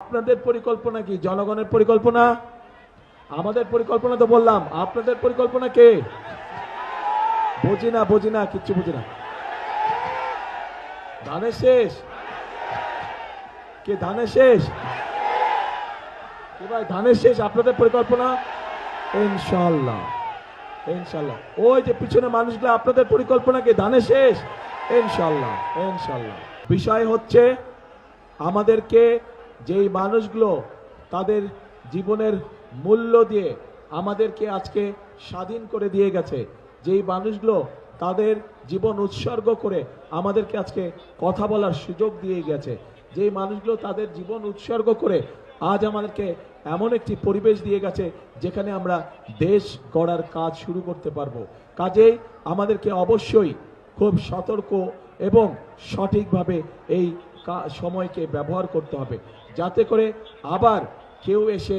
আপনাদের পরিকল্পনা কি? জনগণের পরিকল্পনা? আমাদের পরিকল্পনা তো বললাম। আপনাদের পরিকল্পনা কে? বুঝি না বুঝি না কিচ্ছু বুঝি না ধানের শেষ? কে ধানের শেষ? ভাই, ধানের শেষ আপনাদের পরিকল্পনা? ইনশাল্লাহ ইনশাল্লাহ ওই যে পিছনে মানুষগুলো, আপনাদের পরিকল্পনা কি? ধানের শেষ? ইনশাল্লাহ ইনশাল্লাহ বিষয় হচ্ছে, আমাদেরকে যেই মানুষগুলো তাদের জীবনের মূল্য দিয়ে আমাদেরকে আজকে স্বাধীন করে দিয়ে গেছে, যেই মানুষগুলো তাদের জীবন উৎসর্গ করে আমাদেরকে আজকে কথা বলার সুযোগ দিয়ে গেছে, যেই মানুষগুলো তাদের জীবন উৎসর্গ করে আজ আমাদেরকে এমন একটি পরিবেশ দিয়ে গেছে যেখানে আমরা দেশ গড়ার কাজ শুরু করতে পারব। কাজেই আমাদেরকে অবশ্যই খুব সতর্ক এবং সঠিকভাবে এই সময়কে ব্যবহার করতে হবে। যাতে করে আবার কেউ এসে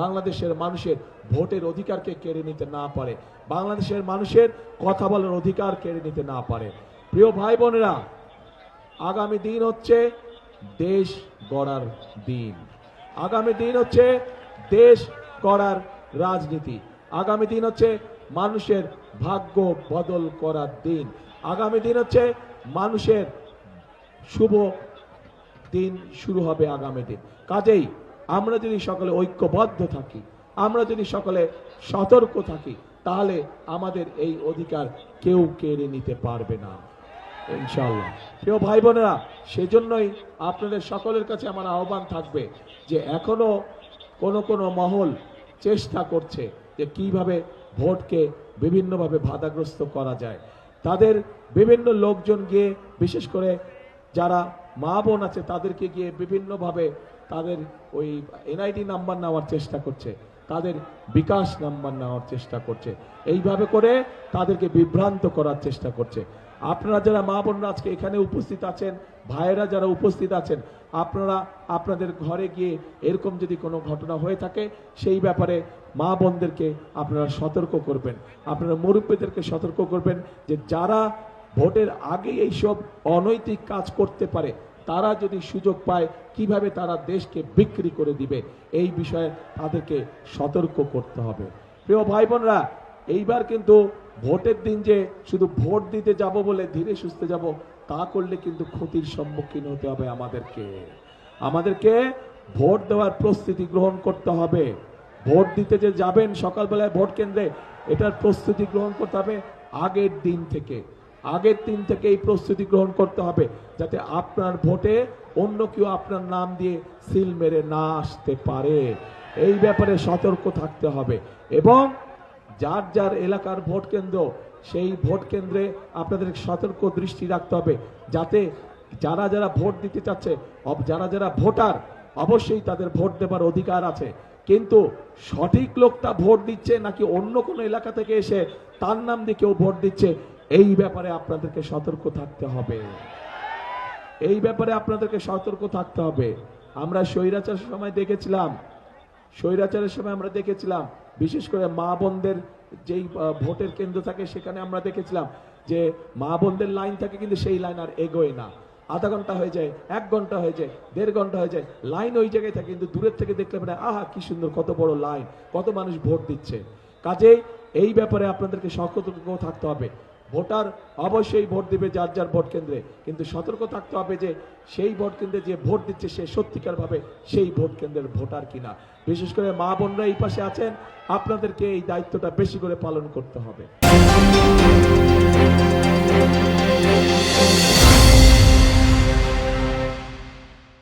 বাংলাদেশের মানুষের ভোটের অধিকারকে কেড়ে নিতে না পারে, বাংলাদেশের মানুষের কথা বলার অধিকার কেড়ে নিতে না পারে। প্রিয় ভাই বোনেরা, আগামী দিন হচ্ছে দেশ গড়ার দিন। আগামী দিন হচ্ছে দেশ গড়ার রাজনীতি। আগামী দিন হচ্ছে মানুষের ভাগ্য বদল করার দিন। আগামী দিন হচ্ছে মানুষের শুভ দিন শুরু হবে আগামী দিন। কাজেই আমরা যদি সকলে ঐক্যবদ্ধ থাকি, আমরা যদি সকলে সতর্ক থাকি, তাহলে আমাদের এই অধিকার কেউ কেড়ে নিতে পারবে না। ইনশাল্লাহ প্রিয় ভাই বোনেরা সেজন্যই আপনাদের সকলের কাছে আমার আহ্বান থাকবে যে এখনও কোনো কোনো মহল চেষ্টা করছে যে কীভাবে ভোটকে বিভিন্নভাবে বাধাগ্রস্ত করা যায়। তাদের বিভিন্ন লোকজন গিয়ে, বিশেষ করে যারা মা বোন আছে, তাদেরকে গিয়ে বিভিন্নভাবে তাদের ওই এনআইডি নাম্বার নেওয়ার চেষ্টা করছে, তাদের বিকাশ নাম্বার নেওয়ার চেষ্টা করছে, এইভাবে করে তাদেরকে বিভ্রান্ত করার চেষ্টা করছে। আপনারা যারা মা বোনরা আজকে এখানে উপস্থিত আছেন, ভাইয়েরা যারা উপস্থিত আছেন, আপনারা আপনাদের ঘরে গিয়ে এরকম যদি কোনো ঘটনা হয়ে থাকে, সেই ব্যাপারে মা বোনদেরকে আপনারা সতর্ক করবেন। আপনারা মুরব্বীদেরকে সতর্ক করবেন যে যারা ভোটের আগে এইসব অনৈতিক কাজ করতে পারে তারা যদি সুযোগ পায়, কীভাবে তারা দেশকে বিক্রি করে দিবে? এই বিষয়ে তাদেরকে সতর্ক করতে হবে। প্রিয় ভাই বোনরা এইবার কিন্তু ভোটের দিন যে শুধু ভোট দিতে যাব বলে ধীরে সুস্থে যাব, তা করলে কিন্তু ক্ষতির সম্মুখীন হতে হবে আমাদেরকে। আমাদেরকে ভোট দেওয়ার প্রস্তুতি গ্রহণ করতে হবে। ভোট দিতে যে যাবেন সকালবেলায় ভোট কেন্দ্রে, এটার প্রস্তুতি গ্রহণ করতে হবে আগের দিন থেকে। আগের দিন থেকে এই প্রস্তুতি গ্রহণ করতে হবে যাতে আপনার ভোটে অন্য কেউ আপনার নাম দিয়ে সিল মেরে না আসতে পারে। এই ব্যাপারে সতর্ক থাকতে হবে এবং যার যার এলাকার ভোট কেন্দ্র, সেই ভোট কেন্দ্রে আপনাদের সতর্ক দৃষ্টি রাখতে হবে যাতে যারা যারা ভোট দিতে চাচ্ছে যারা যারা ভোটার, অবশ্যই তাদের ভোট দেবার অধিকার আছে। কিন্তু সঠিক লোকটা ভোট দিচ্ছে নাকি অন্য কোনো এলাকা থেকে এসে তার নাম দিয়ে কেউ ভোট দিচ্ছে এই ব্যাপারে আপনাদেরকে সতর্ক থাকতে হবে। এই ব্যাপারে আপনাদেরকে সতর্ক থাকতে হবে। আমরা স্বৈরাচার সময় দেখেছিলাম। স্বৈরাচারের সময় আমরা দেখেছিলাম। বিশেষ করে মা বোনদের যেই ভোটের কেন্দ্র থাকে, সেখানে আমরা দেখেছিলাম যে মা বোনদের লাইন থাকে কিন্তু সেই লাইন আর এগোয় না। আধা ঘণ্টা হয়ে যায়, এক ঘণ্টা হয়ে যায়, দেড় ঘণ্টা হয়ে যায়, লাইন ওই জায়গায় থাকে কিন্তু দূরের থেকে দেখলে মানে আহা, কি সুন্দর, কত বড় লাইন, কত মানুষ ভোট দিচ্ছে। কাজেই এই ব্যাপারে আপনাদেরকে সতর্ক থাকতে হবে। ভোটার অবশ্যই ভোট দিবে যার যার ভোট কেন্দ্রে। কিন্তু সতর্ক থাকতে হবে যে সেই ভোট কেন্দ্রে যে ভোট দিচ্ছে সে সত্যিকারভাবে সেই ভোট কেন্দ্রের ভোটার কিনা। বিশেষ করে মা বোনরা এই পাশে আছেন, আপনাদেরকে এই দায়িত্বটা বেশি করে পালন করতে হবে।